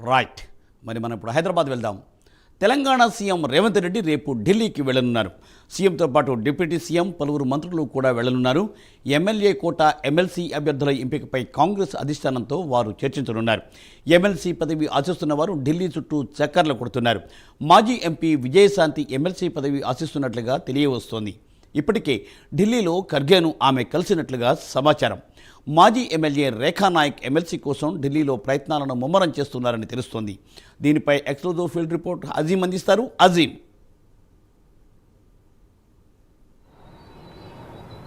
Right. మరి మనం ఇప్పుడు హైదరాబాద్ వెళ్దాం. తెలంగాణ సీఎం రేవంత్ రెడ్డి రేపు ఢిల్లీకి వెళ్ళనున్నారు. సీఎంతో పాటు డిప్యూటీ సీఎం పలువురు మంత్రులు కూడా వెళ్ళనున్నారు. ఎమ్మెల్యే కోట ఎమ్మెల్సీ అభ్యర్థుల ఎంపికపై కాంగ్రెస్ అధిష్టానంతో వారు చర్చించనున్నారు. ఎమ్మెల్సీ పదవి ఆశిస్తున్న వారు ఢిల్లీ చుట్టూ చక్కర్లు కొడుతున్నారు. మాజీ ఎంపీ విజయశాంతి ఎమ్మెల్సీ పదవి ఆశిస్తున్నట్లుగా తెలియవస్తోంది. ఇప్పటికే ఢిల్లీలో ఖర్గేను ఆమె కలిసినట్లుగా సమాచారం. మాజీ ఎమ్మెల్యే రేఖా నాయక్ ఎమ్మెల్సీ కోసం ఢిల్లీలో ప్రయత్నాలను ముమ్మరం చేస్తున్నారని తెలుస్తోంది. దీనిపై ఎక్స్క్లూజివ్ ఫీల్డ్ రిపోర్ట్ అజీం అందిస్తారు. Azeem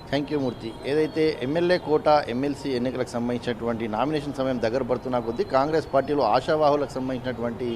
thank you Murthy. ఏదైతే ఎమ్మెల్యే కోట ఎమ్మెల్సీ ఎన్నికలకు సంబంధించినటువంటి నామినేషన్ సమయం దగ్గర పడుతున్న కొద్దీ కాంగ్రెస్ పార్టీలో ఆశావాహులకు సంబంధించినటువంటి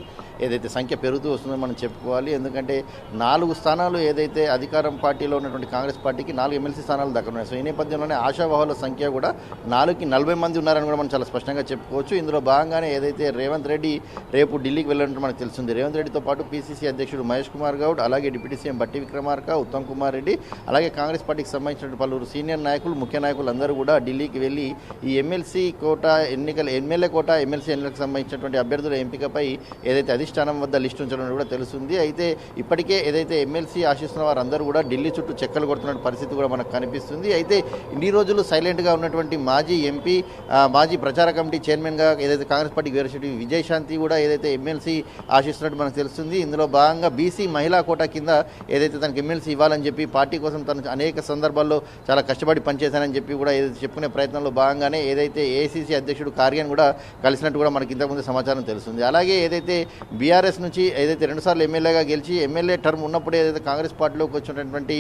ఏదైతే సంఖ్య పెరుగుతూ వస్తుందో మనం చెప్పుకోవాలి. ఎందుకంటే నాలుగు స్థానాలు ఏదైతే అధికారం పార్టీలో ఉన్నటువంటి కాంగ్రెస్ పార్టీకి నాలుగు ఎమ్మెల్సీ స్థానాలు దక్కనున్నాయి సో ఈ నేపథ్యంలోనే ఆశావాహుల సంఖ్య కూడా నాలుగుకి నలభై మంది ఉన్నారని కూడా మనం చాలా స్పష్టంగా చెప్పుకోవచ్చు. ఇందులో భాగంగానే ఏదైతే రేవంత్ రెడ్డి రేపు ఢిల్లీకి వెళ్ళినట్టు మనకు తెలిసింది రేవంత్ రెడ్డితో పాటు పీసీసీ అధ్యక్షుడు మహేష్ కుమార్ గౌడ్ అలాగే డిప్యూటీ సీఎం బట్టి విక్రమార్క ఉత్తమ్ కుమార్ రెడ్డి అలాగే కాంగ్రెస్ పార్టీకి సంబంధించిన పలువురు సీనియర్ నాయకులు ముఖ్య నాయకులు అందరూ కూడా ఢిల్లీకి వెళ్ళి ఈ ఎమ్మెల్సీ కోట ఎన్నికల ఎమ్మెల్యే కోట ఎమ్మెల్సీ ఎన్నికలకు సంబంధించినటువంటి అభ్యర్థుల ఎంపికపై ఏదైతే అధిష్టానం వద్ద లిస్టు ఉంచడం కూడా తెలుస్తుంది. అయితే ఇప్పటికే ఏదైతే ఎమ్మెల్సీ ఆశిస్తున్న వారందరూ కూడా ఢిల్లీ చుట్టూ చెక్కలు కొడుతున్న పరిస్థితి కూడా మనకు కనిపిస్తుంది. అయితే ఇన్ని రోజులు సైలెంట్గా ఉన్నటువంటి మాజీ ఎంపీ మాజీ ప్రచార కమిటీ చైర్మన్గా ఏదైతే కాంగ్రెస్ పార్టీ వీరశెట్టి విజయశాంతి కూడా ఏదైతే ఎమ్మెల్సీ ఆశిస్తున్నట్టు మనకు తెలుస్తుంది. ఇందులో భాగంగా బీసీ మహిళా కోటా కింద ఏదైతే తనకి ఎమ్మెల్సీ ఇవ్వాలని చెప్పి పార్టీ కోసం తను అనేక సందర్భాల్లో చాలా కష్టపడి పనిచేశానని చెప్పి కూడా ఏదైతే చెప్పుకునే ప్రయత్నంలో భాగంగానే ఏదైతే ఏసీసీ అధ్యక్షుడు కార్యన్ కూడా కలిసినట్టు కూడా మనకి ఇంతకుముందు సమాచారం తెలుస్తుంది. అలాగే ఏదైతే బీఆర్ఎస్ నుంచి ఏదైతే రెండుసార్లు ఎమ్మెల్యేగా గెలిచి ఎమ్మెల్యే టర్మ్ ఉన్నప్పుడు ఏదైతే కాంగ్రెస్ పార్టీలోకి వచ్చినటువంటి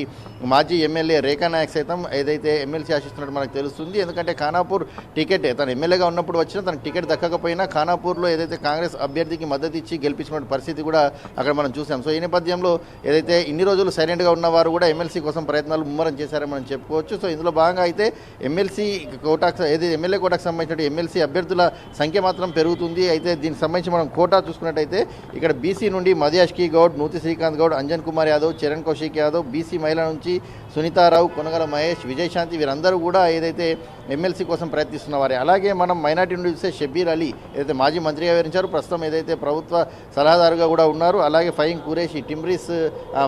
మాజీ ఎమ్మెల్యే రేఖా నాయక్ సైతం ఏదైతే ఎమ్మెల్సీ ఆశిస్తున్నట్టు మనకు తెలుస్తుంది. ఎందుకంటే ఖానాపూర్ టికెట్ తను ఎమ్మెల్యేగా ఉన్నప్పుడు వచ్చినా తనకు టికెట్ దక్కకపోయినా ఖానాపూర్లో ఏదైతే కాంగ్రెస్ అభ్యర్థికి మద్దతు ఇచ్చి గెలిపించిన పరిస్థితి కూడా అక్కడ మనం చూసాం. సో ఈ నేపథ్యంలో ఏదైతే ఇన్ని రోజులు సైలెంట్గా ఉన్నవారు కూడా ఎమ్మెల్సీ కోసం ప్రయత్నాలు ముమ్మరం చేశారని మనం చెప్పుకోవచ్చు. సో ఇందులో భాగంగా అయితే ఎమ్మెల్సీ కోటాకు ఏదైతే ఎమ్మెల్యే కోటాకు సంబంధించిన ఎమ్మెల్సీ అభ్యర్థుల సంఖ్య మాత్రం పెరుగుతుంది. అయితే దీనికి సంబంధించి మనం కోటా చూసుకున్నట్టయితే ఇక్కడ బీసీ నుండి మధ్యాష్కి గౌడ్ నూతి శ్రీకాంత్ గౌడ్ అంజన్ కుమార్ యాదవ్ చరణ్ కౌశిక్ యాదవ్ బీసీ మహిళ నుంచి సునీతారావు కొనగల మహేష్ విజయశాంతి వీరందరూ కూడా ఏదైతే ఎమ్మెల్సీ కోసం ప్రయత్నిస్తున్నవారే అలాగే మనం మైనార్టీ నుండి చూస్తే షబీర్ అలీ ఏదైతే మాజీ మంత్రిగా వివరించారు ప్రస్తుతం ఏదైతే ప్రభుత్వ సలహాదారుగా కూడా ఉన్నారు అలాగే ఫైన్ కురేషి టిమ్రీస్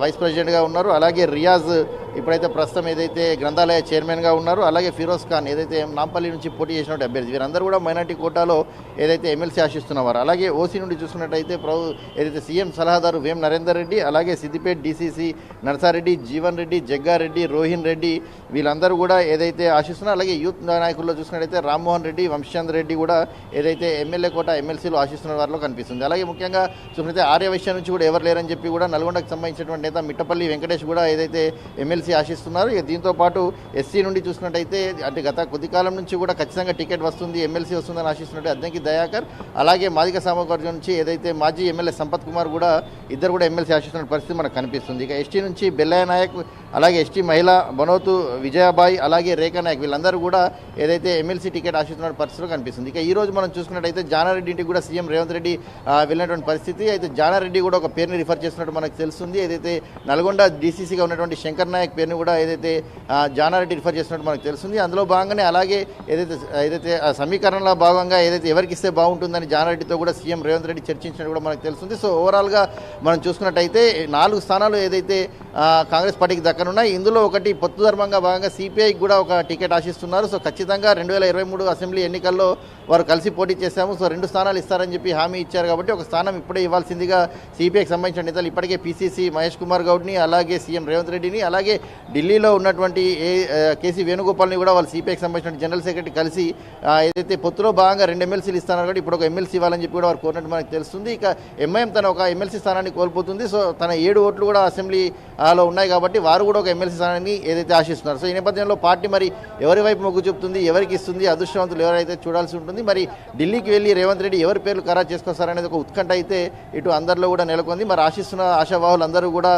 వైస్ ప్రెసిడెంట్గా ఉన్నారు అలాగే రియాజ్ ఇప్పుడైతే ప్రస్తుతం ఏదైతే గ్రంథాలయ చైర్మన్గా ఉన్నారు అలాగే ఫిరోజ్ ఖాన్ ఏదైతే నాంపల్లి నుంచి పోటీ చేసిన అభ్యర్థి వీరందరూ కూడా మైనార్టీ కోటాలో ఏదైతే ఎమ్మెల్సీ ఆశిస్తున్నవారు అలాగే ఓసీ నుండి చూసుకున్నట్టయితే ప్రభు ఏదైతే సీఎం సలహాదారు వేం నరేందర్ రెడ్డి అలాగే సిద్దిపేట డీసీసీ నర్సారెడ్డి జీవన్ రెడ్డి జగ్గారెడ్డి రోహిన్ రెడ్డి వీళ్ళందరూ కూడా ఏదైతే ఆశిస్తున్నారు అలాగే యూత్ నాయకుల్లో చూసినట్టయితే రామ్మోహన్ రెడ్డి వంశచంద్ర రెడ్డి కూడా ఏదైతే ఎమ్మెల్యే కోట ఎమ్మెల్సీలు ఆశిస్తున్న వారిలో కనిపిస్తుంది. అలాగే ముఖ్యంగా చూసుకుంటే ఆర్యవైశ్య నుంచి కూడా ఎవరు లేరని చెప్పి కూడా నల్గొండకు సంబంధించినటువంటి నేత మిట్టపల్లి వెంకటేష్ కూడా ఏదైతే ఎమ్మెల్సీ ఆశిస్తున్నారు దీంతో పాటు ఎస్సీ నుండి చూసినట్టయితే అంటే గత కొద్ది కాలం నుంచి కూడా ఖచ్చితంగా టికెట్ వస్తుంది ఎమ్మెల్సీ వస్తుందని ఆశిస్తున్నట్టు అద్దంకి దయాకర్. అలాగే మాదిక సామవర్గం నుంచి ఏదైతే మాజీ ఎమ్మెల్యే సంపత్ కుమార్ కూడా ఇద్దరు కూడా ఎమ్మెల్సీ ఆశిస్తున్న పరిస్థితి మనకు కనిపిస్తుంది. ఇక ఎస్టీ నుంచి బెల్లయ్య నాయక్ అలాగే ఎస్టీ మహిళ బనోతు విజయాబాయ్ అలాగే రేఖా నాయక్ వీళ్ళందరూ కూడా ఏదైతే ఎమ్మెల్సీ టికెట్ ఆశిస్తున్న పరిస్థితిలో కనిపిస్తుంది. ఇక ఈ రోజు మనం చూసుకున్నట్టయితే జానారెడ్డి ఇంటికి కూడా సీఎం రేవంత్ రెడ్డి వెళ్ళినటువంటి పరిస్థితి. అయితే జానారెడ్డి కూడా ఒక పేరుని రిఫర్ చేసినట్టు మనకు తెలుస్తుంది. ఏదైతే నల్గొండ డీసీసీగా ఉన్నటువంటి శంకర్ నాయక్ పేరుని కూడా ఏదైతే జానారెడ్డి రిఫర్ చేస్తున్నట్టు మనకు తెలుస్తుంది. అందులో భాగంగానే అలాగే ఏదైతే ఏదైతే సమీకరణలో భాగంగా ఏదైతే ఎవరికి ఇస్తే బాగుంటుందని జానారెడ్డితో కూడా సీఎం రేవంత్ రెడ్డి చర్చించినట్టు కూడా మనకు తెలుస్తుంది. సో ఓవరాల్గా మనం చూసుకున్నట్టయితే నాలుగు స్థానాలు ఏదైతే కాంగ్రెస్ పార్టీకి దక్కనున్నాయి ఇందులో ఒకటి పొత్తు ధర్మంగా భాగంగా సిపిఐకి కూడా ఒక టికెట్ ఆశిస్తున్నారు. సో ఖచ్చితంగా రెండు వేల ఇరవై మూడు అసెంబ్లీ ఎన్నికల్లో వారు కలిసి పోటీ చేశాము. సో రెండు స్థానాలు ఇస్తారని చెప్పి హామీ ఇచ్చారు కాబట్టి ఒక స్థానం ఇప్పుడే ఇవ్వాల్సిందిగా సిపిఐకి సంబంధించిన నేతలు ఇప్పటికే పీసీసీ మహేష్ కుమార్ గౌడ్ని అలాగే సీఎం రేవంత్ రెడ్డిని అలాగే ఢిల్లీలో ఉన్నటువంటి ఏ కేసీ వేణుగోపాల్ని కూడా వాళ్ళు సిపిఐకి సంబంధించిన జనరల్ సెక్రటరీ కలిసి ఏదైతే పొత్తులో భాగంగా రెండు ఎమ్మెల్సీలు ఇస్తున్నారు కాబట్టి ఇప్పుడు ఒక ఎమ్మెల్సీ ఇవ్వాలని చెప్పి కూడా వారు కోరినట్టు మనకు తెలుస్తుంది. ఇక ఎంఐఎం తన ఒక ఎమ్మెల్సీ స్థానాన్ని కోల్పోతుంది. సో తన ఏడు ఓట్లు కూడా అసెంబ్లీ ఉన్నాయి కాబట్టి వారు కూడా ఒక ఎమ్మెల్సీ స్థానాన్ని ఏదైతే ఆశిస్తున్నారు. సో ఈ నేపథ్యంలో పార్టీ మరి ఎవరి వైపు మొగ్గు చెప్తుంది ఎవరికి ఇస్తుంది అదృష్టవంతులు ఎవరైతే చూడాల్సి ఉంటుంది. మరి ఢిల్లీకి వెళ్ళి రేవంత్ రెడ్డి ఎవరి పేర్లు ఖరారు చేసుకొస్తారనేది ఒక ఉత్కంఠ అయితే ఇటు అందరిలో కూడా నెలకొంది. మరి ఆశిస్తున్న ఆశావాహులు అందరూ కూడా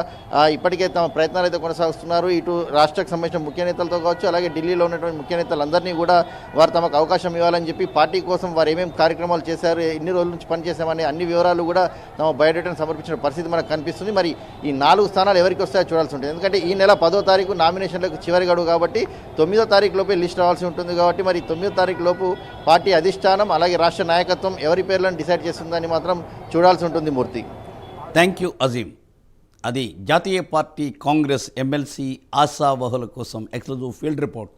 ఇప్పటికే తమ ప్రయత్నాలు అయితే కొనసాగుతున్నారు ఇటు రాష్ట్రకు సంబంధించిన ముఖ్య నేతలతో కావచ్చు అలాగే ఢిల్లీలో ఉన్నటువంటి ముఖ్య నేతలందరినీ కూడా వారు తమకు అవకాశం ఇవ్వాలని చెప్పి పార్టీ కోసం వారు ఏమేమి కార్యక్రమాలు చేశారు ఎన్ని రోజుల నుంచి పనిచేశామని అన్ని వివరాలు కూడా తమ బయోడేటాను సమర్పించిన పరిస్థితి మనకు కనిపిస్తుంది. మరి ఈ నాలుగు స్థానాలు ఎవరికి వస్తాయో చూడాల్సి ఉంటుంది. ఎందుకంటే ఈ నెల పదో తారీఖు నామినేషన్లకు చివరి గడువు కాబట్టి తొమ్మిదో తారీఖు లోపే లిస్ట్ రావాల్సి చేయాల్సి ఉంటుంది కాబట్టి మరి తొమ్మిదో తారీఖు లోపు పార్టీ అధిష్టానం అలాగే రాష్ట్ర నాయకత్వం ఎవరి పేర్లను డిసైడ్ చేస్తుందని మాత్రం చూడాల్సి ఉంటుంది మూర్తి. థ్యాంక్ యూ అజీం అది జాతీయ పార్టీ కాంగ్రెస్ ఎమ్మెల్సీ ఆశావహుల కోసం ఎక్స్క్లూజివ్ ఫీల్డ్ రిపోర్ట్.